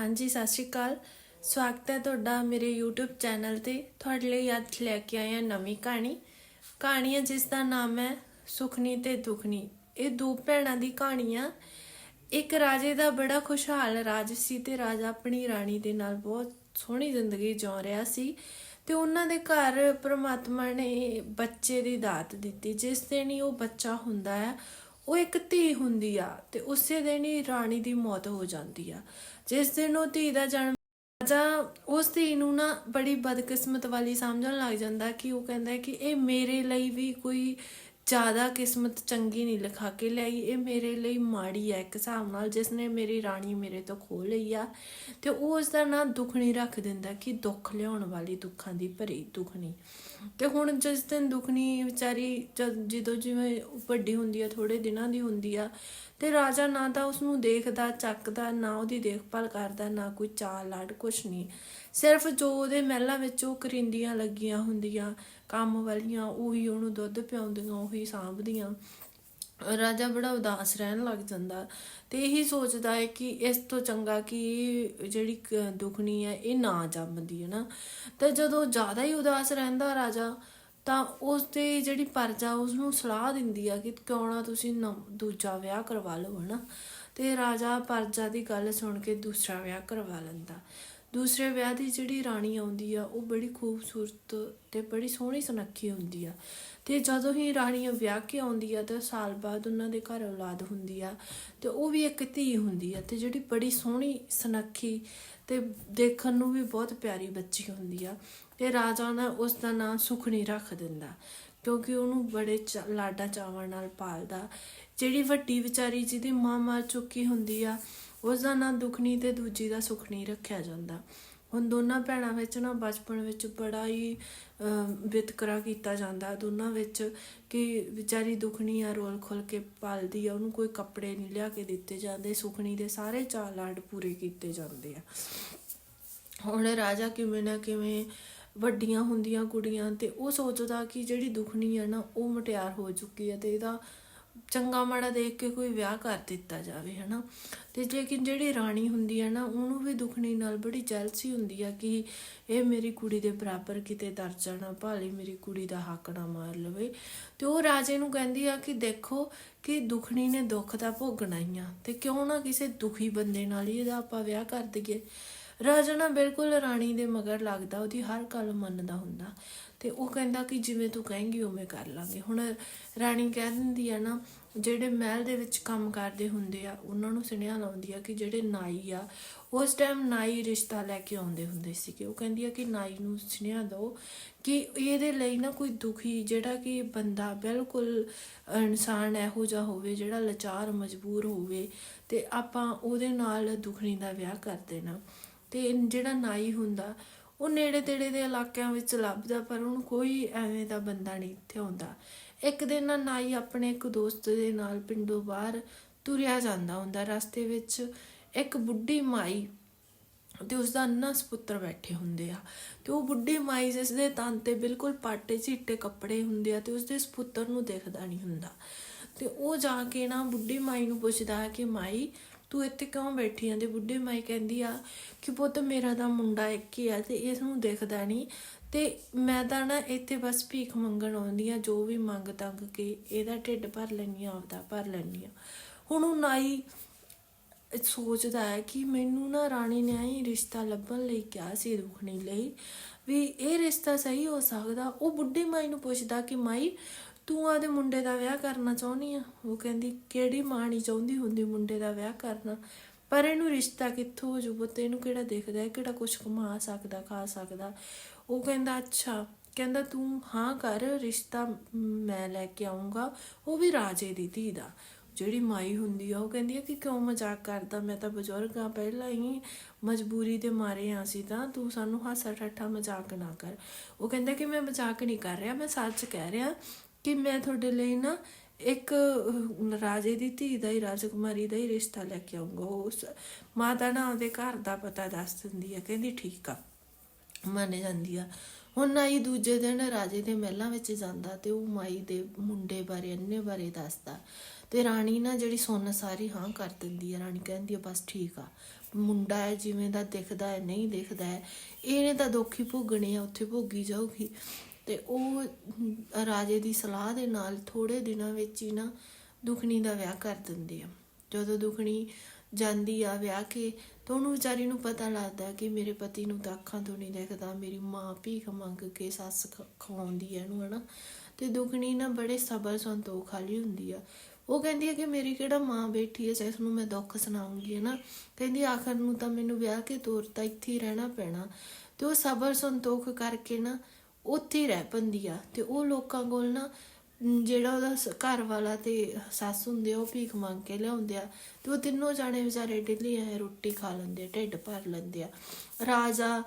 ਹਾਂਜੀ, ਸਤਿ ਸ਼੍ਰੀ ਅਕਾਲ। ਸਵਾਗਤ ਹੈ ਤੁਹਾਡਾ ਮੇਰੇ YouTube ਚੈਨਲ ਤੇ। ਤੁਹਾਡੇ ਲਈ ਅੱਜ ਲੈ ਕੇ ਆਏ ਹਾਂ ਨਵੀਂ ਕਹਾਣੀ। ਕਹਾਣੀ ਹੈ ਜਿਸ ਦਾ ਨਾਮ ਹੈ ਸੁਖਨੀ ਤੇ ਦੁਖਨੀ। ਇਹ ਦੋ ਭੈਣਾਂ ਦੀ ਕਹਾਣੀ ਆ। ਇੱਕ ਰਾਜੇ ਦਾ ਬੜਾ ਖੁਸ਼ਹਾਲ ਰਾਜ ਸੀ ਤੇ ਰਾਜਾ ਆਪਣੀ ਰਾਣੀ ਦੇ ਨਾਲ ਬਹੁਤ ਸੋਹਣੀ ਜ਼ਿੰਦਗੀ ਜਿਉ ਰਿਹਾ ਸੀ ਤੇ ਉਹਨਾਂ ਦੇ ਘਰ ਪ੍ਰਮਾਤਮਾ ਨੇ ਬੱਚੇ ਦੀ ਦਾਤ ਦਿੱਤੀ, ਜਿਸ ਦਿਨ ਹੀ ਉਹ ਬੱਚਾ ਹੁੰਦਾ ਹੈ ਉਹ ਇੱਕ ਧੀ ਹੁੰਦੀ ਆ ਤੇ ਉਸੇ ਦਿਨ ਹੀ ਰਾਣੀ ਦੀ ਮੌਤ ਹੋ ਜਾਂਦੀ ਆ। ਜਿਸ ਦਿਨ ਉਹ ਧੀ ਦਾ ਜਨਮ ਜਾਂ ਉਸ ਧੀ ਨੂੰ ਨਾ ਬੜੀ ਬਦਕਿਸਮਤ ਵਾਲੀ ਸਮਝਣ ਲੱਗ ਜਾਂਦਾ ਕਿ ਉਹ ਕਹਿੰਦਾ ਕਿ ਇਹ ਮੇਰੇ ਲਈ ਵੀ ਕੋਈ ਜ਼ਿਆਦਾ ਕਿਸਮਤ ਚੰਗੀ ਨਹੀਂ ਲਿਖਾ ਕੇ ਲਈ ਇਹ ਮੇਰੇ ਲਈ ਮਾੜੀ ਹੈ ਇੱਕ ਹਿਸਾਬ ਨਾਲ, ਜਿਸ ਨੇ ਮੇਰੀ ਰਾਣੀ ਮੇਰੇ ਤੋਂ ਖੋ ਲਈ ਆ। ਤੇ ਉਹ ਉਸ ਦਾ ਨਾਂ ਦੁਖਣੀ ਰੱਖ ਦਿੰਦਾ ਕਿ ਦੁੱਖ ਲਿਆਉਣ ਵਾਲੀ ਦੁੱਖਾਂ ਦੀ ਭਰੀ ਦੁਖਣੀ। ਤੇ ਹੁਣ ਜਿਸ ਦਿਨ ਦੁਖਣੀ ਵਿਚਾਰੀ ਜਦੋਂ ਜਿਵੇਂ ਵੱਡੀ ਹੁੰਦੀ ਆ ਥੋੜੇ ਦਿਨਾਂ ਦੀ ਹੁੰਦੀ ਆ, ਤੇ ਰਾਜਾ ਨਾ ਤਾਂ ਉਸ ਨੂੰ ਦੇਖਦਾ, ਚੱਕਦਾ, ਨਾ ਉਹਦੀ ਦੇਖਭਾਲ ਕਰਦਾ, ਨਾ ਕੋਈ ਚਾਲ ਲੜ ਕੁਛ ਨਹੀਂ ਸਿਰਫ ਜੋ ਉਹਦੇ ਮਹਿਲਾਂ ਵਿੱਚ ਉਹ ਕਰਿੰਦੀਆਂ ਲੱਗੀਆਂ ਹੁੰਦੀਆਂ, ਕੰਮ ਵਾਲੀਆਂ, ਉਹੀ ਉਹਨੂੰ ਦੁੱਧ ਪਿਆਉਂਦੀਆਂ, ਉਹੀ ਸਾਂਭਦੀਆਂ। ਰਾਜਾ ਬੜਾ ਉਦਾਸ ਰਹਿਣ ਲੱਗ ਜਾਂਦਾ ਤੇ ਇਹੀ ਸੋਚਦਾ ਹੈ ਕਿ ਇਸ ਤੋਂ ਚੰਗਾ ਕਿ ਇਹ ਜਿਹੜੀ ਕ- ਦੁਖਣੀ ਹੈ ਇਹ ਨਾ ਜੰਮਦੀ ਹੈ ਨਾ। ਤੇ ਜਦੋਂ ਜ਼ਿਆਦਾ ਹੀ ਉਦਾਸ ਰਹਿੰਦਾ ਰਾਜਾ, ਤਾਂ ਉਸ ਤੇ ਜਿਹੜੀ ਪਰਜਾ ਉਸ ਨੂੰ ਸਲਾਹ ਦਿੰਦੀ ਆ ਕਿ ਕਿਉਂ ਨਾ ਤੁਸੀਂ ਨਵ- ਦੂਜਾ ਵਿਆਹ ਕਰਵਾ ਲਓ, ਹਨਾ। ਤੇ ਰਾਜਾ ਪਰਜਾ ਦੀ ਗੱਲ ਸੁਣ ਕੇ ਦੂਸਰਾ ਵਿਆਹ ਕਰਵਾ ਲੈਂਦਾ। ਦੂਸਰੇ ਵਿਆਹ ਦੀ ਜਿਹੜੀ ਰਾਣੀ ਆਉਂਦੀ ਆ, ਉਹ ਬੜੀ ਖੂਬਸੂਰਤ ਤੇ ਬੜੀ ਸੋਹਣੀ ਸੁਨੱਖੀ ਹੁੰਦੀ ਆ। ਤੇ ਜਦੋਂ ਹੀ ਰਾਣੀ ਵਿਆਹ ਕੇ ਆਉਂਦੀ ਆ, ਤੇ ਸਾਲ ਬਾਅਦ ਉਹਨਾਂ ਦੇ ਘਰ ਔਲਾਦ ਹੁੰਦੀ ਆ ਤੇ ਉਹ ਵੀ ਇੱਕ ਧੀ ਹੁੰਦੀ ਆ ਤੇ ਜਿਹੜੀ ਬੜੀ ਸੋਹਣੀ, ਸੁਨੱਖੀ ਤੇ ਦੇਖਣ ਨੂੰ ਵੀ ਬਹੁਤ ਪਿਆਰੀ ਬੱਚੀ ਹੁੰਦੀ ਆ ਤੇ ਰਾਜਾ ਨਾ ਉਸ ਦਾ ਨਾਂ ਸੁਖਣੀ ਰੱਖ ਦਿੰਦਾ ਕਿਉਂਕਿ ਉਹਨੂੰ ਬੜੇ ਚਾ- ਲਾਡਾਂ ਚਾਵਾਂ ਨਾਲ ਪਾਲਦਾ। ਜਿਹੜੀ ਵੱਡੀ ਵਿਚਾਰੀ ਜਿਹਦੀ ਮਾਂ ਮਰ ਚੁੱਕੀ ਹੁੰਦੀ ਆ ਉਸ ਦਾ ਨਾਂ ਦੁਖਣੀ ਤੇ ਦੂਜੀ ਦਾ ਸੁਖਣੀ ਰੱਖਿਆ ਜਾਂਦਾ। ਹੁਣ ਦੋਨਾਂ ਭੈਣਾਂ ਵਿੱਚ ਨਾ ਬਚਪਨ ਵਿੱਚ ਬੜਾ ਹੀ ਵਿਤਕਰਾ ਕੀਤਾ ਜਾਂਦਾ। ਦੋਨਾਂ ਵਿੱਚ ਕਿ ਵਿਚਾਰੀ ਦੁਖਣੀ ਆ, ਰੋਲ ਖੋਲ ਕੇ ਪਾਲਦੀ ਆ, ਉਹਨੂੰ ਕੋਈ ਕੱਪੜੇ ਨਹੀਂ ਲਿਆ ਕੇ ਦਿੱਤੇ ਜਾਂਦੇ। ਸੁਖਣੀ ਦੇ ਸਾਰੇ ਚਾਅ ਲਾਡ ਪੂਰੇ ਕੀਤੇ ਜਾਂਦੇ ਆ। ਹੁਣ ਰਾਜਾ ਕਿਵੇਂ ਨਾ ਕਿਵੇਂ ਵੱਡੀਆਂ ਹੁੰਦੀਆਂ ਕੁੜੀਆਂ ਤੇ ਉਹ ਸੋਚਦਾ ਕਿ ਜਿਹੜੀ ਦੁਖਣੀ ਆ ਨਾ, ਉਹ ਮਟਿਆਰ ਹੋ ਚੁੱਕੀ ਹੈ ਤੇ ਇਹਦਾ ਚੰਗਾ ਮਾੜਾ ਦੇਖ ਕੇ ਕੋਈ ਵਿਆਹ ਕਰ ਦਿੱਤਾ ਜਾਵੇ, ਹਨਾ? ਤੇ ਲੇਕਿਨ ਜਿਹੜੀ ਰਾਣੀ ਹੁੰਦੀ ਹੈ ਨਾ, ਉਹਨੂੰ ਵੀ ਦੁਖਣੀ ਨਾਲ ਬੜੀ ਜੈਲਸੀ ਹੁੰਦੀ ਆ ਕਿ ਇਹ ਮੇਰੀ ਕੁੜੀ ਦੇ ਬਰਾਬਰ ਕਿਤੇ ਦਰਜਾ ਨਾ ਭਾਲੇ ਮੇਰੀ ਕੁੜੀ ਦਾ ਹੱਕ ਨਾ ਮਾਰ ਲਵੇ। ਤੇ ਉਹ ਰਾਜੇ ਨੂੰ ਕਹਿੰਦੀ ਆ ਕਿ ਦੇਖੋ ਕਿ ਦੁਖਣੀ ਨੇ ਦੁੱਖ ਦਾ ਭੋਗਣਾ ਹੀ ਆ, ਤੇ ਕਿਉਂ ਨਾ ਕਿਸੇ ਦੁਖੀ ਬੰਦੇ ਨਾਲ ਹੀ ਇਹਦਾ ਆਪਾਂ ਵਿਆਹ ਕਰ ਦਈਏ? ਰਾਜਾ ਨਾ ਬਿਲਕੁਲ ਰਾਣੀ ਦੇ ਮਗਰ ਲੱਗਦਾ, ਉਹਦੀ ਹਰ ਗੱਲ ਮੰਨਦਾ ਹੁੰਦਾ। ਤੇ ਉਹ ਕਹਿੰਦਾ ਕਿ ਜਿਵੇਂ ਤੂੰ ਕਹੇਂਗੀ, ਉਵੇਂ ਕਰ ਲਾਂਗੇ। ਹੁਣ ਰਾਣੀ ਕਹਿ ਦਿੰਦੀ ਆ ਨਾ, ਜਿਹੜੇ ਮਹਿਲ ਦੇ ਵਿੱਚ ਕੰਮ ਕਰਦੇ ਹੁੰਦੇ ਆ, ਉਹਨਾਂ ਨੂੰ ਸੁਨੇਹਾ ਲਾਉਂਦੀ ਆ ਕਿ ਜਿਹੜੇ ਨਾਈ ਆ, ਉਸ ਟਾਈਮ ਨਾਈ ਰਿਸ਼ਤਾ ਲੈ ਕੇ ਆਉਂਦੇ ਹੁੰਦੇ ਸੀਗੇ। ਉਹ ਕਹਿੰਦੀ ਆ ਕਿ ਨਾਈ ਨੂੰ ਸੁਨੇਹਾ ਦਿਓ ਕਿ ਇਹਦੇ ਲਈ ਨਾ ਕੋਈ ਦੁਖੀ, ਜਿਹੜਾ ਕਿ ਬੰਦਾ ਬਿਲਕੁਲ ਇਨਸਾਨ ਇਹੋ ਜਿਹਾ ਹੋਵੇ, ਜਿਹੜਾ ਲਾਚਾਰ, ਮਜਬੂਰ ਹੋਵੇ, ਤੇ ਆਪਾਂ ਉਹਦੇ ਨਾਲ ਦੁਖਣੀ ਦਾ ਵਿਆਹ ਕਰ ਦੇਣਾ। ਤੇ ਜਿਹੜਾ ਨਾਈ ਹੁੰਦਾ, ਉਹ ਨੇੜੇ ਤੇੜੇ ਦੇ ਇਲਾਕਿਆਂ ਵਿੱਚ ਲੱਭਦਾ, ਪਰ ਉਹਨੂੰ ਕੋਈ ਐਵੇਂ ਦਾ ਬੰਦਾ ਨਹੀਂ ਇੱਥੇ ਆਉਂਦਾ। ਇੱਕ ਦਿਨ ਨਾ ਨਾਈ ਆਪਣੇ ਇੱਕ ਦੋਸਤ ਦੇ ਨਾਲ ਪਿੰਡੋਂ ਬਾਹਰ ਤੁਰਿਆ ਜਾਂਦਾ ਹੁੰਦਾ। ਰਸਤੇ ਵਿੱਚ ਇੱਕ ਬੁੱਢੀ ਮਾਈ ਤੇ ਉਸ ਦਾ ਅੰਨਾ ਸਪੁੱਤਰ ਬੈਠੇ ਹੁੰਦੇ ਆ। ਤੇ ਉਹ ਬੁੱਢੀ ਮਾਈ ਜਿਸ ਦੇ ਤਨ ਤੇ ਬਿਲਕੁਲ ਪਾਟੇ ਝੀਟੇ ਕੱਪੜੇ ਹੁੰਦੇ ਆ ਤੇ ਉਸ ਦੇ ਸਪੁੱਤਰ ਨੂੰ ਦੇਖਦਾ ਨਹੀਂ ਹੁੰਦਾ। ਤੇ ਉਹ ਜਾ ਕੇ ਨਾ ਬੁੱਢੀ ਮਾਈ ਨੂੰ ਪੁੱਛਦਾ ਹੈ ਕਿ, ਮਾਈ ਤੂੰ ਇੱਥੇ ਕਿਉਂ ਬੈਠੀ ਆਂ? ਤੇ ਬੁੱਢੇ ਮਾਈ ਕਹਿੰਦੀ ਆ ਕਿ ਪੁੱਤ ਮੇਰਾ ਤਾਂ ਮੁੰਡਾ ਇੱਕ ਹੀ ਆ ਤੇ ਇਸ ਨੂੰ ਦਿਖਦਾ ਨਹੀਂ ਤੇ ਮੈਂ ਤਾਂ ਨਾ ਇੱਥੇ ਬਸ ਭੀਖ ਮੰਗਣ ਆਉਂਦੀ ਆ, ਜੋ ਵੀ ਮੰਗ ਤੰਗ ਕੇ ਇਹਦਾ ਢਿੱਡ ਭਰ ਲੈਣੀ ਆ, ਆਪਦਾ ਭਰ ਲੈਣੀ ਆ। ਹੁਣ ਉਹ ਨਾਈ ਸੋਚਦਾ ਹੈ ਕਿ ਮੈਨੂੰ ਨਾ ਰਾਣੀ ਨੇ ਹੀ ਰਿਸ਼ਤਾ ਲੱਭਣ ਲਈ ਕਿਹਾ ਸੀ ਦੁਖਣੀ ਲਈ, ਵੀ ਇਹ ਰਿਸ਼ਤਾ ਸਹੀ ਹੋ ਸਕਦਾ। ਉਹ ਬੁੱਢੇ ਮਾਈ ਨੂੰ ਪੁੱਛਦਾ ਕਿ ਮਾਈ ਤੂੰ ਆਦੇ ਮੁੰਡੇ ਦਾ ਵਿਆਹ ਕਰਨਾ ਚਾਹੁੰਦੀ ਆ? ਉਹ ਕਹਿੰਦੀ, ਕਿਹੜੀ ਮਾਂ ਨਹੀਂ ਚਾਹੁੰਦੀ ਹੁੰਦੀ ਮੁੰਡੇ ਦਾ ਵਿਆਹ ਕਰਨਾ? ਪਰ ਇਹਨੂੰ ਰਿਸ਼ਤਾ ਕਿੱਥੋਂ ਹੋ ਜੂ ਪੁੱਤ ਇਹਨੂੰ ਕਿਹੜਾ ਦੇਖਦਾ ਹੈ? ਕਿਹੜਾ ਕੁਝ ਕਮਾ ਸਕਦਾ, ਖਾ ਸਕਦਾ? ਉਹ ਕਹਿੰਦਾ, ਅੱਛਾ। ਕਹਿੰਦਾ, ਤੂੰ ਹਾਂ ਕਰ, ਰਿਸ਼ਤਾ ਮੈਂ ਲੈ ਕੇ ਆਉਂਗਾ ਉਹ ਵੀ ਰਾਜੇ ਦੀ ਧੀ ਦਾ। ਜਿਹੜੀ ਮਾਈ ਹੁੰਦੀ ਆ, ਉਹ ਕਹਿੰਦੀ ਆ ਕਿ ਕਿਉਂ ਮਜ਼ਾਕ ਕਰਦਾ? ਮੈਂ ਤਾਂ ਬਜ਼ੁਰਗ ਆ, ਪਹਿਲਾਂ ਹੀ ਮਜਬੂਰੀ ਦੇ ਮਾਰੇ ਆ ਸੀ ਤਾਂ। ਤੂੰ ਸਾਨੂੰ ਹਾਸਾ ਠੱਠਾ ਮਜ਼ਾਕ ਨਾ ਕਰ। ਉਹ ਕਹਿੰਦਾ ਕਿ ਮੈਂ ਮਜ਼ਾਕ ਨਹੀਂ ਕਰ ਰਿਹਾ, ਮੈਂ ਸੱਚ ਕਹਿ ਰਿਹਾ। ਕਿ ਮੈਂ ਤੁਹਾਡੇ ਲਈ ਨਾ ਇੱਕ ਰਾਜੇ ਦੀ ਧੀ ਦਾ ਹੀ, ਰਾਜਕੁਮਾਰੀ ਦਾ ਹੀ ਰਿਸ਼ਤਾ ਲੈ ਕੇ ਆਉਂਗਾ ਉਸ ਮਾਤਾ ਨਾ ਉਹਦੇ ਘਰ ਦਾ ਪਤਾ ਦੱਸ ਦਿੰਦੀ ਆ, ਕਹਿੰਦੀ ਠੀਕ ਆ, ਮੰਨ ਜਾਂਦੀ ਆ। ਹੁਣ ਨਾਈ ਦੂਜੇ ਦਿਨ ਰਾਜੇ ਦੇ ਮਹਿਲਾਂ ਵਿੱਚ ਜਾਂਦਾ ਤੇ ਉਹ ਮਾਈ ਦੇ ਮੁੰਡੇ ਬਾਰੇ ਅੰਨੇ ਬਾਰੇ ਦੱਸਦਾ। ਤੇ ਰਾਣੀ ਨਾ ਜਿਹੜੀ ਸੁਣ ਸਾਰੀ ਹਾਂ ਕਰ ਦਿੰਦੀ ਆ। ਰਾਣੀ ਕਹਿੰਦੀ ਆ, ਬਸ ਠੀਕ ਆ। ਮੁੰਡਾ ਹੈ, ਜਿਵੇਂ ਦਾ ਦਿਖਦਾ ਹੈ, ਨਹੀਂ ਦਿਖਦਾ ਹੈ। ਇਹਨੇ ਤਾਂ ਦੁੱਖ ਹੀ ਭੋਗਣੇ ਆ, ਉੱਥੇ ਭੋਗੀ ਜਾਊਗੀ। ਤੇ ਉਹ ਰਾਜੇ ਦੀ ਸਲਾਹ ਦੇ ਨਾਲ ਥੋੜੇ ਦਿਨਾਂ ਵਿੱਚ ਹੀ ਨਾ ਦੁਖਣੀ ਦਾ ਵਿਆਹ ਕਰ ਦਿੰਦੇ ਆ। ਜਦੋਂ ਦੁਖਣੀ ਜਾਂਦੀ ਆ ਵਿਆਹ ਕੇ ਤਾਂ ਉਹਨੂੰ ਵਿਚਾਰੀ ਨੂੰ ਪਤਾ ਲੱਗਦਾ ਕਿ ਮੇਰੇ ਪਤੀ ਨੂੰ ਤਾਂ ਅੱਖਾਂ ਤੋਂ ਨਹੀਂ ਦੇਖਦਾ, ਮੇਰੀ ਮਾਂ ਭੀਖ ਮੰਗ ਕੇ ਸੱਸ ਖ- ਖਵਾਉਂਦੀ ਹੈ ਇਹਨੂੰ, ਹਨਾ। ਤੇ ਦੁਖਣੀ ਨਾ ਬੜੇ ਸਬਰ ਸੰਤੋਖ ਵਾਲੀ ਹੁੰਦੀ ਆ। ਉਹ ਕਹਿੰਦੀ ਹੈ ਕਿ ਮੇਰੀ ਕਿਹੜਾ ਮਾਂ ਬੈਠੀ ਹੈ ਜਿਸ ਨੂੰ ਮੈਂ ਦੁੱਖ ਸੁਣਾਉਂਗੀ, ਹਨਾ। ਕਹਿੰਦੀ ਆਖਰ ਨੂੰ ਤਾਂ ਮੈਨੂੰ ਵਿਆਹ ਕੇ ਤੋਰ ਤਾਂ ਇੱਥੇ ਹੀ ਰਹਿਣਾ ਪੈਣਾ। ਤੇ ਉਹ ਸਬਰ ਸੰਤੋਖ ਕਰਕੇ ਨਾ ਉੱਥੇ ਹੀ ਰਹਿ ਪੈਂਦੀ ਆ ਤੇ ਉਹ ਲੋਕਾਂ ਕੋਲ ਨਾ ਜਿਹੜਾ ਉਹਦਾ ਘਰ ਵਾਲਾ ਤੇ ਸੱਸ ਹੁੰਦੇ ਆ, ਉਹ ਭੀਖ ਮੰਗ ਕੇ ਲਿਆਉਂਦੇ ਆ ਤੇ ਉਹ ਤਿੰਨੋਂ ਜਾਣੇ ਵਿਚਾਰੇ ਡੇਲੀ ਐ ਰੋਟੀ ਖਾ ਲੈਂਦੇ ਆ ਢਿੱਡ ਭਰ ਲੈਂਦੇ ਆ। ਰਾਜਾ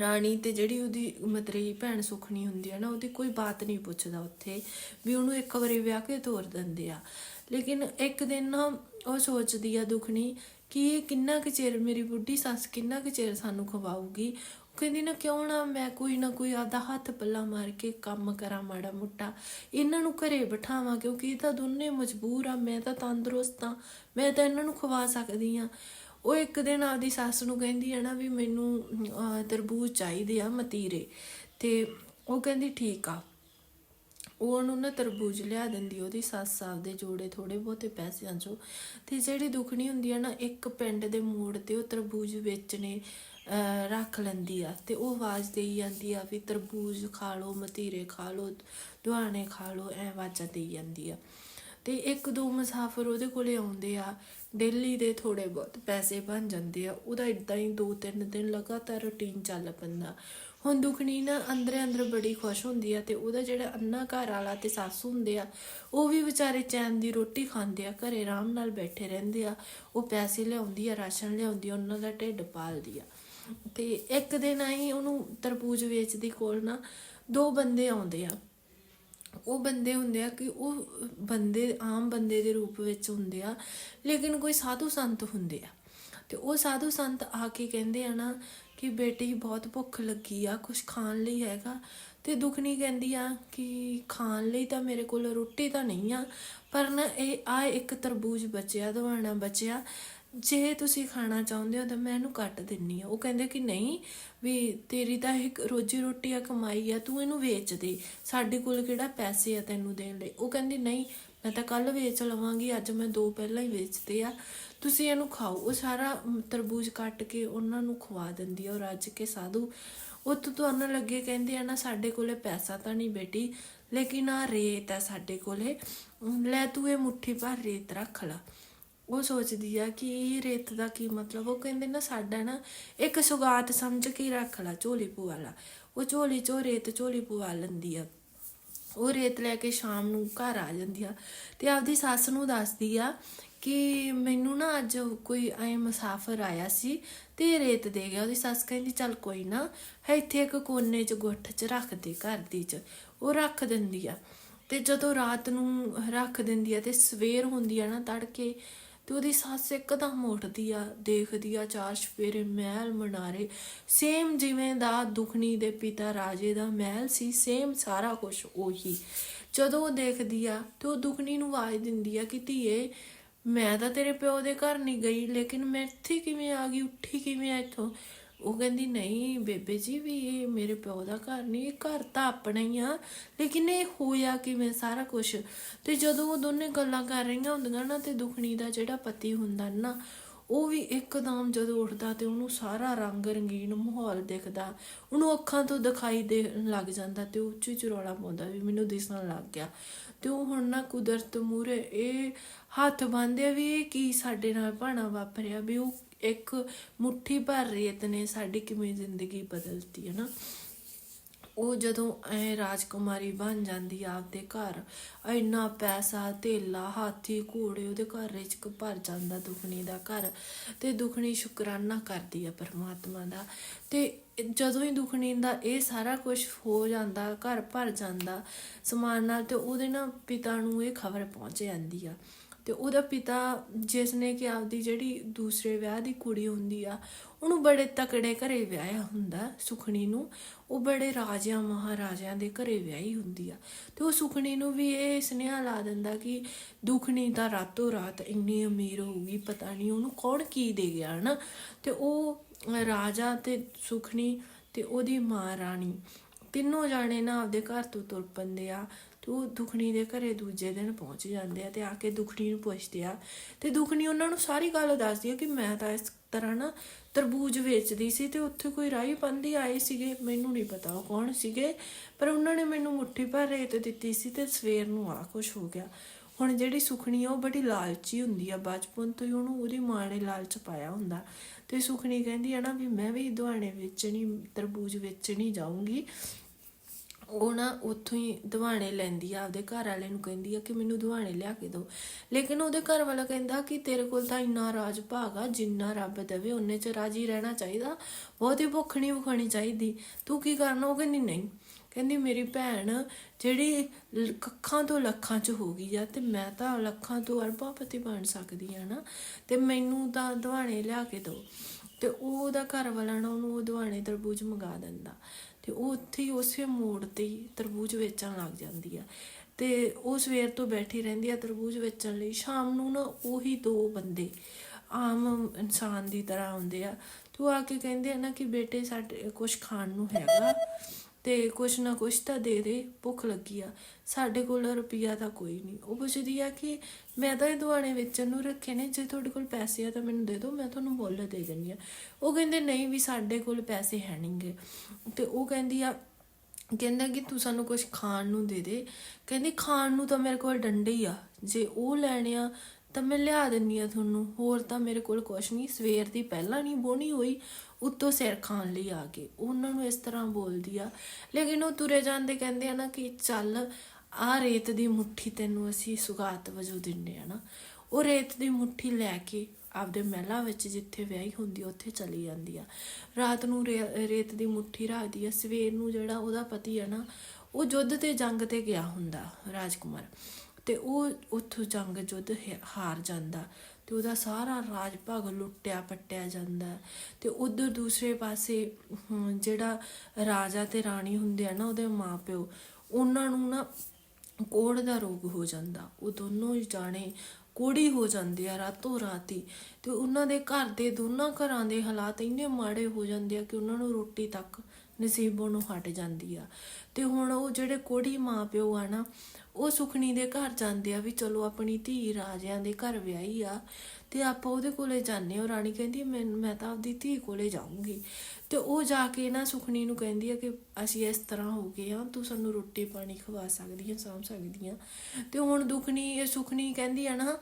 ਰਾਣੀ ਤੇ ਜਿਹੜੀ ਉਹਦੀ ਮਤਰੀ ਭੈਣ ਸੁਖਣੀ ਹੁੰਦੀ ਆ ਨਾ ਉਹਦੀ ਕੋਈ ਬਾਤ ਨਹੀਂ ਪੁੱਛਦਾ ਉੱਥੇ ਵੀ ਉਹਨੂੰ ਇੱਕ ਵਾਰੀ ਵਿਆਹ ਕੇ ਤੋਰ ਦਿੰਦੇ ਆ। ਲੇਕਿਨ ਇੱਕ ਦਿਨ ਨਾ ਉਹ ਸੋਚਦੀ ਆ ਦੁਖਣੀ ਕਿ ਇਹ ਕਿੰਨਾ ਕੁ ਚਿਰ ਮੇਰੀ ਬੁੱਢੀ ਸੱਸ ਕਿੰਨਾ ਕੁ ਚਿਰ ਸਾਨੂੰ ਖਵਾਊਗੀ? ਕਹਿੰਦੀ ਨਾ ਕਿਉਂ ਨਾ ਮੈਂ ਕੋਈ ਨਾ ਕੋਈ ਆਦਾ ਹੱਥ ਪੱਲਾ ਮਾਰ ਕੇ ਕੰਮ ਕਰਾਂ ਮਾੜਾ ਮੋਟਾ। ਇਹਨਾਂ ਨੂੰ ਘਰੇ ਬਿਠਾਵਾਂ ਕਿਉਂਕਿ ਇਹ ਤਾਂ ਦੋਨੇ ਮਜਬੂਰ ਆ, ਮੈਂ ਤਾਂ ਤੰਦਰੁਸਤ ਆ, ਮੈਂ ਤਾਂ ਇਹਨਾਂ ਨੂੰ ਖਵਾ ਸਕਦੀ ਆ। ਉਹ ਇੱਕ ਦਿਨ ਆਪਦੀ ਸੱਸ ਨੂੰ ਕਹਿੰਦੀ ਹੈ ਨਾ ਵੀ ਮੈਨੂੰ ਤਰਬੂਜ ਚਾਹੀਦੇ ਆ ਮਤੀਰੇ। ਤੇ ਉਹ ਕਹਿੰਦੀ ਠੀਕ ਆ। ਉਹ ਉਹਨੂੰ ਨਾ ਤਰਬੂਜ ਲਿਆ ਦਿੰਦੀ, ਉਹਦੀ ਸੱਸ ਆਪਦੇ ਜੋੜੇ ਥੋੜੇ ਬਹੁਤੇ ਪੈਸਿਆਂ ਚੋਂ। ਤੇ ਜਿਹੜੀ ਦੁਖਣੀ ਹੁੰਦੀ ਆ ਨਾ, ਇੱਕ ਪਿੰਡ ਦੇ ਮੋੜ ਤੇ ਉਹ ਤਰਬੂਜ ਵੇਚਣੇ ਰੱਖ ਲੈਂਦੀ ਆ ਤੇ ਉਹ ਆਵਾਜ਼ ਦੇਈ ਜਾਂਦੀ ਆ ਵੀ ਤਰਬੂਜ ਖਾ ਲਓ ਮਤੀਰੇ ਖਾ ਲਓ, ਦੁਆਣੇ ਖਾ ਲਓ, ਐ ਆਵਾਜ਼ਾਂ ਦੇਈ ਜਾਂਦੀ ਆ। ਤੇ ਇੱਕ ਦੋ ਮੁਸਾਫਰ ਉਹਦੇ ਕੋਲੇ ਆਉਂਦੇ ਆ ਡੇਲੀ ਦੇ ਥੋੜੇ ਬਹੁਤ ਪੈਸੇ ਬਣ ਜਾਂਦੇ ਆ, ਉਹਦਾ ਇਦਾਂ ਹੀ ਦੋ ਤਿੰਨ ਦਿਨ ਲਗਾਤਾਰ ਰੁਟੀਨ ਚੱਲ ਪੈਂਦਾ। ਹੁਣ ਦੁਖਣੀ ਨਾ ਅੰਦਰੇ ਅੰਦਰ ਬੜੀ ਖੁਸ਼ ਹੁੰਦੀ ਆ ਤੇ ਉਹਦਾ ਜਿਹੜਾ ਅੰਨਾ ਘਰ ਵਾਲਾ ਤੇ ਸੱਸ ਹੁੰਦੇ ਆ, ਉਹ ਵੀ ਵਿਚਾਰੇ ਚੈਨ ਦੀ ਰੋਟੀ ਖਾਂਦੇ ਆ, ਘਰੇ ਆਰਾਮ ਨਾਲ ਬੈਠੇ ਰਹਿੰਦੇ ਆ, ਉਹ ਪੈਸੇ ਲਿਆਉਂਦੀ ਆ, ਰਾਸ਼ਨ ਲਿਆਉਂਦੀ ਆ, ਉਹਨਾਂ ਦਾ ਢਿੱਡ ਪਾਲਦੀ ਆ। ਤੇ ਇੱਕ ਦਿਨ ਆਈ ਉਹਨੂੰ ਤਰਬੂਜ ਵੇਚਦੀ ਕੋਲ ਨਾ, ਦੋ ਬੰਦੇ ਆਉਂਦੇ ਆ। ਉਹ ਬੰਦੇ ਹੁੰਦੇ ਆ ਕਿ ਉਹ ਬੰਦੇ, ਆਮ ਬੰਦੇ ਦੇ ਰੂਪ ਵਿੱਚ ਹੁੰਦੇ ਆ, ਲੇਕਿਨ ਕੋਈ ਸਾਧੂ ਸੰਤ ਹੁੰਦੇ ਆ। ਤੇ ਉਹ ਸਾਧੂ ਸੰਤ ਆ ਕੇ ਕਹਿੰਦੇ ਆ ਨਾ ਕਿ ਬੇਟੀ, ਬਹੁਤ ਭੁੱਖ ਲੱਗੀ ਆ ਕੁਝ ਖਾਣ ਲਈ ਹੈਗਾ। ਤੇ ਦੁਖਣੀ ਕਹਿੰਦੀ ਆ ਕਿ ਖਾਣ ਲਈ ਤਾਂ ਮੇਰੇ ਕੋਲ ਰੋਟੀ ਤਾਂ ਨਹੀਂ ਆ, ਪਰ ਨਾ ਇਹ ਆ ਇੱਕ ਤਰਬੂਜ ਬਚਿਆ, ਦਵਾਣਾ ਬਚਿਆ। ਜੇ ਤੁਸੀਂ ਖਾਣਾ ਚਾਹੁੰਦੇ ਹੋ ਤਾਂ ਮੈਂ ਇਹਨੂੰ ਕੱਟ ਦਿੰਨੀ ਆ। ਉਹ ਕਹਿੰਦੇ ਕਿ ਨਹੀਂ, ਵੀ ਤੇਰੀ ਤਾਂ ਇੱਕ ਰੋਜੀ ਰੋਟੀ ਆ ਕਮਾਈ ਆ, ਤੂੰ ਇਹਨੂੰ ਵੇਚ ਦੇ। ਸਾਡੇ ਕੋਲ ਕਿਹੜਾ ਪੈਸੇ ਆ ਤੈਨੂੰ ਦੇਣ ਲਈ? ਉਹ ਕਹਿੰਦੀ, ਨਹੀਂ, ਮੈਂ ਤਾਂ ਕੱਲ ਵੇਚ ਲਵਾਂਗੀ, ਅੱਜ ਮੈਂ ਦੋ ਪਹਿਲਾਂ ਹੀ ਵੇਚਦੇ ਆ। ਤੁਸੀਂ ਇਹਨੂੰ ਖਾਓ। ਉਹ ਸਾਰਾ ਤਰਬੂਜ ਕੱਟ ਕੇ ਉਹਨਾਂ ਨੂੰ ਖਵਾ ਦਿੰਦੀ ਆ ਔਰ ਰੱਜ ਕੇ ਸਾਧੂ। ਉਹ ਤੋਂ ਤੁਹਾਨੂੰ ਲੱਗੇ ਕਹਿੰਦੇ ਆ ਨਾ, ਸਾਡੇ ਕੋਲੇ ਪੈਸਾ ਤਾਂ ਨਹੀਂ ਬੇਟੀ, ਲੇਕਿਨ ਆ ਰੇਤ ਆ ਸਾਡੇ ਕੋਲੇ। ਲੈ ਤੂੰ ਇਹ ਮੁੱਠੀ ਭਰ, ਰੇਤ ਰੱਖ ਲਾ। ਉਹ ਸੋਚਦੀ ਆ ਕਿ ਇਹ ਰੇਤ ਦਾ ਕੀ ਮਤਲਬ? ਉਹ ਕਹਿੰਦੇ ਨਾ ਸਾਡਾ ਨਾ ਇੱਕ ਸੁਗਾਤ ਸਮਝ ਕੇ ਰੱਖ ਲਾ, ਝੋਲੀ ਪਵਾ ਲਾ। ਉਹ ਝੋਲੀ ਚੋਂ ਰੇਤ ਝੋਲੀ ਪਵਾ ਲੈਂਦੀ ਆ। ਉਹ ਰੇਤ ਲੈ ਕੇ ਸ਼ਾਮ ਨੂੰ ਘਰ ਆ ਜਾਂਦੀ ਆ ਤੇ ਆਪਦੀ ਸੱਸ ਨੂੰ ਦੱਸਦੀ ਆ ਕਿ ਮੈਨੂੰ ਨਾ ਅੱਜ ਕੋਈ ਐ ਮੁਸਾਫਰ ਆਇਆ ਸੀ ਤੇ ਇਹ ਰੇਤ ਦੇ ਗਿਆ। ਉਹਦੀ ਸੱਸ ਕਹਿੰਦੀ, ਚੱਲ ਕੋਈ ਨਾ, ਇੱਥੇ ਇੱਕ ਕੋਨੇ 'ਚ ਗੁੱਠ 'ਚ ਰੱਖ ਦੇ ਘਰ ਦੀ 'ਚ। ਉਹ ਰੱਖ ਦਿੰਦੀ ਆ ਤੇ ਜਦੋਂ ਰਾਤ ਨੂੰ ਰੱਖ ਦਿੰਦੀ ਆ ਤੇ ਸਵੇਰ ਹੁੰਦੀ ਆ ਨਾ ਤੜਕੇ ਤੇ ਉਹਦੀ ਸੱਸ ਇੱਕਦਮ ਉੱਠਦੀ ਆ, ਦੇਖਦੀ ਆ ਚਾਰ ਸਵੇਰੇ ਮਹਿਲ ਮਨਾਰੇ। ਸੇਮ ਜਿਵੇਂ ਦਾ ਦੁਖਣੀ ਦੇ ਪਿਤਾ ਰਾਜੇ ਦਾ ਮਹਿਲ ਸੀ ਸੇਮ ਸਾਰਾ ਕੁਝ ਉਹੀ। ਜਦੋਂ ਉਹ ਦੇਖਦੀ ਆ ਤੇ ਉਹ ਦੁਖਣੀ ਨੂੰ ਆਵਾਜ਼ ਦਿੰਦੀ ਆ ਕਿ ਧੀਏ, ਮੈਂ ਤਾਂ ਤੇਰੇ ਪਿਓ ਦੇ ਘਰ ਨਹੀਂ ਗਈ, ਲੇਕਿਨ ਮੈਂ ਇੱਥੇ ਕਿਵੇਂ ਆ ਗਈ, ਉੱਠੀ ਕਿਵੇਂ ਆ ਇੱਥੋਂ? ਉਹ ਕਹਿੰਦੀ, ਨਹੀਂ ਬੇਬੇ ਜੀ, ਵੀ ਇਹ ਮੇਰੇ ਪਿਓ ਦਾ ਘਰ ਨਹੀਂ, ਇਹ ਘਰ ਤਾਂ ਆਪਣਾ ਹੀ ਆ। ਲੇਕਿਨ ਇਹ ਹੋਇਆ ਕਿਵੇਂ ਸਾਰਾ ਕੁਝ ਤੇ ਜਦੋਂ ਉਹ ਦੋਨੇ ਗੱਲਾਂ ਕਰ ਰਹੀਆਂ ਹੁੰਦੀਆਂ ਨਾ, ਤੇ ਦੁਖਣੀ ਦਾ ਜਿਹੜਾ ਪਤੀ ਹੁੰਦਾ ਨਾ, ਉਹ ਵੀ ਇੱਕਦਮ ਜਦੋਂ ਉੱਠਦਾ ਤੇ ਉਹਨੂੰ ਸਾਰਾ ਰੰਗ ਰੰਗੀਨ ਮਾਹੌਲ ਦਿਖਦਾ। ਉਹਨੂੰ ਅੱਖਾਂ ਤੋਂ ਦਿਖਾਈ ਦੇਣ ਲੱਗ ਜਾਂਦਾ ਤੇ ਉਹ ਉੱਚੀ ਚਰੋਲਾ ਪਾਉਂਦਾ ਵੀ ਮੈਨੂੰ ਦਿਸਣ ਲੱਗ ਗਿਆ। ਤੇ ਉਹ ਹੁਣ ਨਾ ਕੁਦਰਤ ਮੂਰੇ ਇਹ ਹੱਥ ਬੰਨ੍ਹਦੇ ਵੀ ਇਹ ਕੀ ਸਾਡੇ ਨਾਲ ਭਾਣਾ ਵਾਪਰਿਆ, ਵੀ ਉਹ ਇੱਕ ਮੁੱਠੀ ਭਰ ਰੇਤ ਨੇ ਸਾਡੀ ਕਿਵੇਂ ਜ਼ਿੰਦਗੀ ਬਦਲਤੀ, ਹੈ ਨਾ? ਉਹ ਜਦੋਂ ਐ ਰਾਜਕੁਮਾਰੀ ਬਣ ਜਾਂਦੀ ਆ ਆਪਦੇ ਘਰ, ਇੰਨਾ ਪੈਸਾ, ਧੇਲਾ, ਹਾਥੀ, ਘੋੜੇ ਉਹਦੇ ਘਰ ਵਿੱਚ ਭਰ ਜਾਂਦਾ ਦੁਖਣੀ ਦਾ ਘਰ ਤੇ ਦੁਖਣੀ ਸ਼ੁਕਰਾਨਾ ਕਰਦੀ ਆ ਪਰਮਾਤਮਾ ਦਾ ਤੇ ਜਦੋਂ ਹੀ ਦੁਖਣੀ ਦਾ ਇਹ ਸਾਰਾ ਕੁਝ ਹੋ ਜਾਂਦਾ, ਘਰ ਭਰ ਜਾਂਦਾ ਸਮਾਨ ਨਾਲ ਤੇ ਉਹਦੇ ਨਾ ਪਿਤਾ ਨੂੰ ਇਹ ਖਬਰ ਪਹੁੰਚ ਜਾਂਦੀ ਆ। ਤੇ ਉਹਦਾ ਪਿਤਾ ਜਿਸ ਨੇ ਕਿ ਆਪਦੀ ਜਿਹੜੀ ਦੂਸਰੇ ਵਿਆਹ ਦੀ ਕੁੜੀ ਹੁੰਦੀ ਆ, ਉਹਨੂੰ ਬੜੇ ਤਕੜੇ ਘਰੇ ਵਿਆਹਿਆ ਹੁੰਦਾ ਸੁਖਣੀ ਨੂੰ, ਉਹ ਬੜੇ ਰਾਜਿਆਂ ਮਹਾਰਾਜਿਆਂ ਦੇ ਘਰੇ ਵਿਆਹੀ ਹੁੰਦੀ ਆ। ਤੇ ਉਹ ਸੁਖਣੀ ਨੂੰ ਵੀ ਇਹ ਸੁਨੇਹਾ ਲਾ ਦਿੰਦਾ ਕਿ ਦੁਖਣੀ ਤਾਂ ਰਾਤੋਂ ਰਾਤ ਇੰਨੀ ਅਮੀਰ ਹੋਊਗੀ, ਪਤਾ ਨਹੀਂ ਉਹਨੂੰ ਕੌਣ ਕੀ ਦੇ ਗਿਆ, ਹਨਾ? ਤੇ ਉਹ ਰਾਜਾ ਤੇ ਸੁਖਣੀ ਤੇ ਉਹਦੀ ਮਾਂ ਰਾਣੀ ਤਿੰਨੋਂ ਜਾਣੇ ਨਾ ਆਪਦੇ ਘਰ ਤੋਂ ਤੁਰ ਪੈਂਦੇ ਆ। ਤੇ ਉਹ ਦੁਖਣੀ ਦੇ ਘਰੇ ਦੂਜੇ ਦਿਨ ਪਹੁੰਚ ਜਾਂਦੇ ਆ ਤੇ ਆ ਕੇ ਦੁਖਣੀ ਨੂੰ ਪੁੱਛਦੇ ਆ। ਤੇ ਦੁਖਣੀ ਉਹਨਾਂ ਨੂੰ ਸਾਰੀ ਗੱਲ ਦੱਸਦੀ ਆ ਕਿ ਮੈਂ ਤਾਂ ਇਸ ਤਰ੍ਹਾਂ ਨਾ ਤਰਬੂਜ ਵੇਚਦੀ ਸੀ ਤੇ ਉੱਥੇ ਕੋਈ ਰਾਹੀ ਪੰਦੀ ਆਏ ਸੀਗੇ। ਮੈਨੂੰ ਨਹੀਂ ਪਤਾ ਉਹ ਕੌਣ ਸੀਗੇ, ਪਰ ਉਹਨਾਂ ਨੇ ਮੈਨੂੰ ਮੁੱਠੀ ਭਰ ਰੇਤ ਦਿੱਤੀ ਸੀ ਤੇ ਸਵੇਰ ਨੂੰ ਆ ਕੁਛ ਹੋ ਗਿਆ। ਹੁਣ ਜਿਹੜੀ ਸੁਖਣੀ ਆ ਉਹ ਬੜੀ ਲਾਲਚੀ ਹੁੰਦੀ ਆ, ਬਚਪਨ ਤੋਂ ਹੀ ਉਹਨੂੰ ਉਹਦੀ ਮਾਂ ਨੇ ਲਾਲਚ ਪਾਇਆ ਹੁੰਦਾ। ਤੇ ਸੁਖਣੀ ਕਹਿੰਦੀ ਆ ਨਾ ਵੀ ਮੈਂ ਵੀ ਦੁਆਣੇ ਵੇਚਣੀ, ਤਰਬੂਜ ਵੇਚਣੀ ਜਾਊਂਗੀ। ਉਹ ਨਾ ਉੱਥੋਂ ਹੀ ਦਿਵਾਣੇ ਲੈਂਦੀ ਆ, ਆਪਦੇ ਘਰ ਵਾਲੇ ਨੂੰ ਕਹਿੰਦੀ ਆ ਕਿ ਮੈਨੂੰ ਦਿਵਾਣੇ ਲਿਆ ਕੇ ਦਿਓ। ਲੇਕਿਨ ਉਹਦੇ ਘਰ ਵਾਲਾ ਕਹਿੰਦਾ ਕਿ ਤੇਰੇ ਕੋਲ ਤਾਂ ਇੰਨਾ ਰਾਜ ਭਾਗ ਆ, ਜਿੰਨਾ ਰੱਬ ਦੇਵੇ, ਉਹਨੇ ਚ ਰਾਜੀ ਰਹਿਣਾ ਚਾਹੀਦਾ। ਬਹੁਤੀ ਭੁੱਖ ਨਹੀਂ ਵਿਖਾਣੀ ਚਾਹੀਦੀ। ਤੂੰ ਕੀ ਕਰਨਾ? ਉਹ ਕਹਿੰਦੀ, ਨਹੀਂ। ਕਹਿੰਦੀ, ਮੇਰੀ ਭੈਣ ਜਿਹੜੀ ਲ- ਕੱਖਾਂ ਤੋਂ ਲੱਖਾਂ ਚ ਹੋ ਗਈ ਆ, ਤੇ ਮੈਂ ਤਾਂ ਲੱਖਾਂ ਤੋਂ ਅਰਬਾਪਤੀ ਬਣ ਸਕਦੀ ਆ ਨਾ। ਤੇ ਮੈਨੂੰ ਤਾਂ ਦਿਵਾਣੇ ਲਿਆ ਕੇ ਦਿਓ। ਤੇ ਉਹਦਾ ਘਰ ਵਾਲਾ ਨਾ ਉਹਨੂੰ ਉਹ ਦਿਵਾਣੇ ਤਰਬੂਜ ਮੰਗਾ ਦਿੰਦਾ। ਤੇ ਉਹ ਉੱਥੇ ਹੀ ਉਸੇ ਮੋੜ ਤੇ ਹੀ ਤਰਬੂਜ ਵੇਚਣ ਲੱਗ ਜਾਂਦੀ ਆ। ਤੇ ਉਹ ਸਵੇਰ ਤੋਂ ਬੈਠੀ ਰਹਿੰਦੀ ਆ ਤਰਬੂਜ ਵੇਚਣ ਲਈ। ਸ਼ਾਮ ਨੂੰ ਨਾ ਉਹੀ ਦੋ ਬੰਦੇ ਆਮ ਇਨਸਾਨ ਦੀ ਤਰ੍ਹਾਂ ਆਉਂਦੇ ਆ। ਤੇ ਉਹ ਆ ਕੇ ਕਹਿੰਦੇ ਆ ਨਾ ਕਿ ਬੇਟੇ, ਸਾਡੇ ਕੁਝ ਖਾਣ ਨੂੰ ਹੈਗਾ। ਤੇ ਕੁਛ ਨਾ ਕੁਛ ਤਾਂ ਦੇ ਦੇ, ਭੁੱਖ ਲੱਗੀ ਆ। ਸਾਡੇ ਕੋਲ ਰੁਪਈਆ ਤਾਂ ਕੋਈ ਨਹੀਂ ਉਹ ਪੁੱਛਦੀ ਆ ਕਿ ਮੈਂ ਤਾਂ ਇਹ ਦੁਆਣੇ ਵੇਚਣ ਨੂੰ ਰੱਖੇ ਨੇ, ਜੇ ਤੁਹਾਡੇ ਕੋਲ ਪੈਸੇ ਆ ਤਾਂ ਮੈਨੂੰ ਦੇ ਦਿਓ, ਮੈਂ ਤੁਹਾਨੂੰ ਮੁੱਲ ਦੇ ਦਿੰਦੀ ਆ। ਉਹ ਕਹਿੰਦੇ, ਨਹੀਂ ਵੀ ਸਾਡੇ ਕੋਲ ਪੈਸੇ ਹੈ ਨਹੀਂਗੇ ਤੇ ਉਹ ਕਹਿੰਦੀ ਆ, ਕਹਿੰਦਾ ਕਿ ਤੂੰ ਸਾਨੂੰ ਕੁਝ ਖਾਣ ਨੂੰ ਦੇ ਦੇ। ਕਹਿੰਦੀ, ਖਾਣ ਨੂੰ ਤਾਂ ਮੇਰੇ ਕੋਲ ਡੰਡੇ ਹੀ ਆ। ਜੇ ਉਹ ਲੈਣੇ ਆ ਤਾਂ ਮੈਂ ਲਿਆ ਦਿੰਨੀ ਆ ਤੁਹਾਨੂੰ। ਹੋਰ ਤਾਂ ਮੇਰੇ ਕੋਲ ਕੁਝ ਨਹੀਂ ਸਵੇਰ ਦੀ ਪਹਿਲਾਂ ਨਹੀਂ ਬੋਣੀ ਹੋਈ। ਉੱਤੋਂ ਸਿਰ ਖਾਣ ਲਈ ਆ ਗਏ। ਉਹਨਾਂ ਨੂੰ ਇਸ ਤਰ੍ਹਾਂ ਬੋਲਦੀ ਆ। ਲੇਕਿਨ ਉਹ ਤੁਰੇ ਜਾਂਦੇ ਕਹਿੰਦੇ ਆ ਨਾ ਕਿ ਚੱਲ ਆ ਰੇਤ ਦੀ ਮੁੱਠੀ ਤੈਨੂੰ ਅਸੀਂ ਸੁਗਾਤ ਵਜੋਂ ਦਿੰਨੇ ਆ ਨਾ। ਉਹ ਰੇਤ ਦੀ ਮੁੱਠੀ ਲੈ ਕੇ ਆਪਦੇ ਮਹਿਲਾ ਵਿੱਚ ਜਿੱਥੇ ਵਿਆਹੀ ਹੁੰਦੀ ਉੱਥੇ ਚਲੀ ਜਾਂਦੀ ਆ। ਰਾਤ ਨੂੰ ਰੇ- ਰੇਤ ਦੀ ਮੁੱਠੀ ਰੱਖਦੀ ਆ। ਸਵੇਰ ਨੂੰ ਜਿਹੜਾ ਉਹਦਾ ਪਤੀ ਆ ਨਾ, ਉਹ ਯੁੱਧ ਤੇ ਜੰਗ ਤੇ ਗਿਆ ਹੁੰਦਾ, ਰਾਜਕੁਮਾਰ। ਤੇ ਉਹ ਉੱਥੋਂ ਜੰਗ ਯੁੱਧ ਹਾਰ ਜਾਂਦਾ। ਤੇ ਉਹਦਾ ਸਾਰਾ ਰਾਜ ਭਾਗ ਲੁੱਟਿਆ, ਪੱਟਿਆ ਜਾਂਦਾ। ਤੇ ਉਧਰ ਦੂਸਰੇ ਪਾਸੇ ਜਿਹੜਾ ਰਾਜਾ ਤੇ ਰਾਣੀ ਹੁੰਦੇ ਆ ਨਾ ਉਹਦੇ ਮਾਪਿਓ, ਉਹਨਾਂ ਨੂੰ ਨਾ ਕੋੜ ਦਾ ਰੋਗ ਹੋ ਜਾਂਦਾ। ਉਹ ਦੋਨੋਂ ਹੀ ਜਾਣੇ ਕੋੜੀ ਹੋ ਜਾਂਦੇ ਆ ਰਾਤੋਂ ਰਾਤੀ ਤੇ ਉਹਨਾਂ ਦੇ ਘਰ ਦੇ ਦੋਨਾਂ ਘਰਾਂ ਦੇ ਹਾਲਾਤ ਇੰਨੇ ਮਾੜੇ ਹੋ ਜਾਂਦੇ ਆ ਕਿ ਉਹਨਾਂ ਨੂੰ ਰੋਟੀ ਤੱਕ ਨਸੀਬੋਂ ਨੂੰ ਹਟ ਜਾਂਦੀ ਆ। ਤੇ ਹੁਣ ਉਹ ਜਿਹੜੇ ਕੋੜੀ ਮਾਂ ਪਿਓ ਆ ਨਾ, ਉਹ ਸੁਖਣੀ ਦੇ ਘਰ ਜਾਂਦੇ ਆ ਵੀ ਚਲੋ ਆਪਣੀ ਧੀ ਰਾਜਿਆਂ ਦੇ ਘਰ ਵਿਆਹੀ ਆ ਤੇ ਆਪਾਂ ਉਹਦੇ ਕੋਲੇ ਜਾਂਦੇ ਹਾਂ। ਰਾਣੀ ਕਹਿੰਦੀ ਮੈਂ ਮੈਂ ਤਾਂ ਆਪਦੀ ਧੀ ਕੋਲੇ ਜਾਊਂਗੀ। ਤੇ ਉਹ ਜਾ ਕੇ ਨਾ ਸੁਖਣੀ ਨੂੰ ਕਹਿੰਦੀ ਆ ਕਿ ਅਸੀਂ ਇਸ ਤਰ੍ਹਾਂ ਹੋ ਗਏ ਆ ਤੂੰ ਸਾਨੂੰ ਰੋਟੀ ਪਾਣੀ ਖਵਾ ਸਕਦੀ ਆ, ਸਾਂਭ ਸਕਦੀ ਆ। ਤੇ ਹੁਣ ਦੁਖਣੀ ਇਹ ਸੁਖਣੀ ਕਹਿੰਦੀ ਆ ਨਾ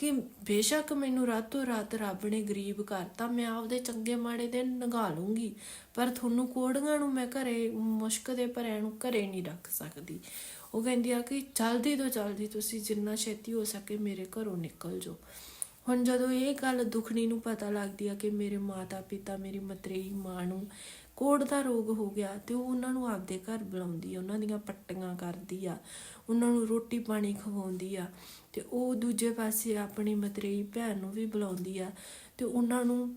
ਕਿ ਬੇਸ਼ੱਕ ਮੈਨੂੰ ਰਾਤੋਂ ਰਾਤ ਰੱਬ ਨੇ ਗਰੀਬ ਕਰਤਾ, ਮੈਂ ਆਪਦੇ ਚੰਗੇ ਮਾੜੇ ਦਿਨ ਨਗਾ ਲੂੰਗੀ, ਪਰ ਤੁਹਾਨੂੰ ਕੋੜੀਆਂ ਨੂੰ ਮੈਂ ਘਰੇ ਮੁਸ਼ਕ ਦੇ ਭਰਿਆਂ ਨੂੰ ਘਰੇ ਨਹੀਂ ਰੱਖ ਸਕਦੀ। ਉਹ ਕਹਿੰਦੀ ਆ ਕਿ ਜਲਦੀ ਤੋਂ ਜਲਦੀ ਤੁਸੀਂ ਜਿੰਨਾ ਛੇਤੀ ਹੋ ਸਕੇ ਮੇਰੇ ਘਰੋਂ ਨਿਕਲ ਜਾਓ। ਹੁਣ ਜਦੋਂ ਇਹ ਗੱਲ ਦੁਖਣੀ ਨੂੰ ਪਤਾ ਲੱਗਦੀ ਆ ਕਿ ਮੇਰੇ ਮਾਤਾ ਪਿਤਾ ਮੇਰੀ ਮਤਰੇਈ ਮਾਂ ਨੂੰ ਕੋੜ ਦਾ ਰੋਗ ਹੋ ਗਿਆ ਤੇ ਉਹ ਉਹਨਾਂ ਨੂੰ ਆਪਦੇ ਘਰ ਬੁਲਾਉਂਦੀ ਆ, ਉਹਨਾਂ ਦੀਆਂ ਪੱਟੀਆਂ ਕਰਦੀ ਆ, ਉਹਨਾਂ ਨੂੰ ਰੋਟੀ ਪਾਣੀ ਖਵਾਉਂਦੀ ਆ ਤੇ ਉਹ ਦੂਜੇ ਪਾਸੇ ਆਪਣੀ ਮਤਰੇਈ ਭੈਣ ਨੂੰ ਵੀ ਬੁਲਾਉਂਦੀ ਆ ਤੇ ਉਹਨਾਂ ਨੂੰ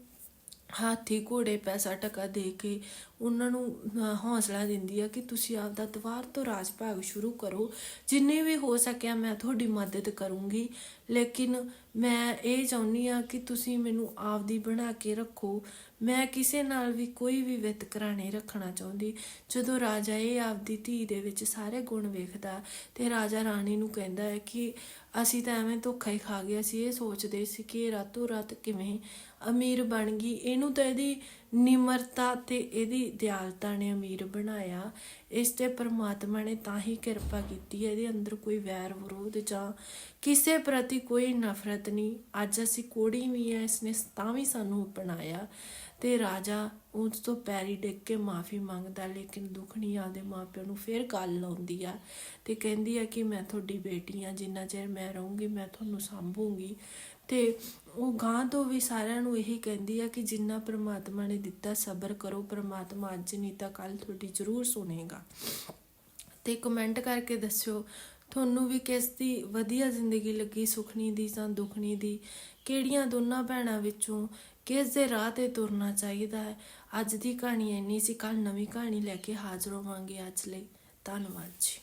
ਹਾਥੀ ਘੋੜੇ ਪੈਸਾ ਟਕਾ ਦੇ ਕੇ ਉਹਨਾਂ ਨੂੰ ਅਹ, ਹੌਸਲਾ ਦਿੰਦੀ ਆ ਕਿ ਤੁਸੀਂ ਆਪਦਾ ਦੁਬਾਰ ਤੋਂ ਰਾਜ ਭਾਗ ਸ਼ੁਰੂ ਕਰੋ। ਜਿੰਨੇ ਵੀ ਹੋ ਸਕਿਆ ਮੈਂ ਤੁਹਾਡੀ ਮਦਦ ਕਰੂੰਗੀ। ਲੇਕਿਨ ਮੈਂ ਇਹ ਚਾਹੁੰਦੀ ਆ ਕਿ ਤੁਸੀਂ ਮੈਨੂੰ ਆਪਦੀ ਬਣਾ ਕੇ ਰੱਖੋ। ਮੈਂ ਕਿਸੇ ਨਾਲ ਵੀ ਕੋਈ ਵੀ ਵਿਤਕਰਾ ਨਹੀਂ ਰੱਖਣਾ ਚਾਹੁੰਦੀ। ਜਦੋਂ ਰਾਜਾ ਇਹ ਆਪਦੀ ਧੀ ਦੇ ਵਿੱਚ ਸਾਰੇ ਗੁਣ ਵੇਖਦਾ ਤੇ ਰਾਜਾ ਰਾਣੀ ਨੂੰ ਕਹਿੰਦਾ ਹੈ ਕਿ ਅਸੀਂ ਤਾਂ ਐਵੇਂ ਧੋਖਾ ਹੀ ਖਾ ਗਏ, ਅਸੀਂ ਇਹ ਸੋਚਦੇ ਸੀ ਕਿ ਇਹ ਰਾਤੋਂ ਰਾਤ ਕਿਵੇਂ ਅਮੀਰ ਬਣ ਗਈ। ਇਹਨੂੰ ਤਾਂ ਇਹਦੀ ਨਿਮਰਤਾ ਤੇ ਇਹਦੀ ਦਿਆਲਤਾ ਨੇ ਅਮੀਰ ਬਣਾਇਆ। ਇਸ ਤੇ ਪ੍ਰਮਾਤਮਾ ਨੇ ਤਾਂ ਹੀ ਕਿਰਪਾ ਕੀਤੀ ਹੈ, ਇਹਦੇ ਅੰਦਰ ਕੋਈ ਵੈਰ ਵਿਰੋਧ ਜਾਂ ਕਿਸੇ ਪ੍ਰਤੀ ਕੋਈ ਨਫ਼ਰਤ ਨਹੀਂ। ਅੱਜ ਅਸੀਂ ਕੋੜੀ ਵੀ ਐ ਇਸਨੇ ਤਾਂ ਵੀ ਸਾਨੂੰ ਅਪਣਾਇਆ। ਤੇ ਰਾਜਾ ਉਸ ਤੋਂ ਪੈਰੀ ਡਿੱਗ ਕੇ ਮਾਫੀ ਮੰਗਦਾ, ਲੇਕਿਨ ਦੁਖਣੀ ਆਪਦੇ ਮਾਪਿਆਂ ਨੂੰ ਫੇਰ ਗੱਲ ਲਾਉਂਦੀ ਆ ਤੇ ਕਹਿੰਦੀ ਆ ਕਿ ਮੈਂ ਤੁਹਾਡੀ ਬੇਟੀ ਆ, ਜਿੰਨਾ ਚਿਰ ਮੈਂ ਰਹੂੰਗੀ ਮੈਂ ਤੁਹਾਨੂੰ ਸੰਭੂੰਗੀ। ਤੇ ਉਹ ਗਾਂ ਤੋਂ ਵੀ ਸਾਰਿਆਂ ਨੂੰ ਇਹੀ ਕਹਿੰਦੀ ਆ ਕਿ ਜਿੰਨਾ ਪ੍ਰਮਾਤਮਾ ਨੇ ਦਿੱਤਾ ਸਬਰ ਕਰੋ, ਪ੍ਰਮਾਤਮਾ ਅੱਜ ਨਹੀਂ ਤਾਂ ਕੱਲ ਤੁਹਾਡੀ ਜ਼ਰੂਰ ਸੁਣੇਗਾ। ਤੇ ਕਮੈਂਟ ਕਰਕੇ ਦੱਸਿਓ, ਤੁਹਾਨੂੰ ਵੀ ਕਿਸ ਦੀ ਵਧੀਆ ਜ਼ਿੰਦਗੀ ਲੱਗੀ ਸੁਖਣੀ ਦੀ ਜਾਂ ਦੁਖਣੀ ਦੀ? ਕਿਹੜੀਆਂ ਦੋਨਾਂ ਭੈਣਾਂ ਵਿੱਚੋਂ ਕਿਸ ਦੇ ਰਾਹ ਤੇ ਤੁਰਨਾ ਚਾਹੀਦਾ ਹੈ? ਅੱਜ ਦੀ ਕਹਾਣੀ ਇੰਨੀ ਸੀ ਕੱਲ ਨਵੀਂ ਕਹਾਣੀ ਲੈ ਕੇ ਹਾਜ਼ਰ ਹੋਵਾਂਗੇ ਅੱਜ ਲਈ। ਧੰਨਵਾਦ ਜੀ।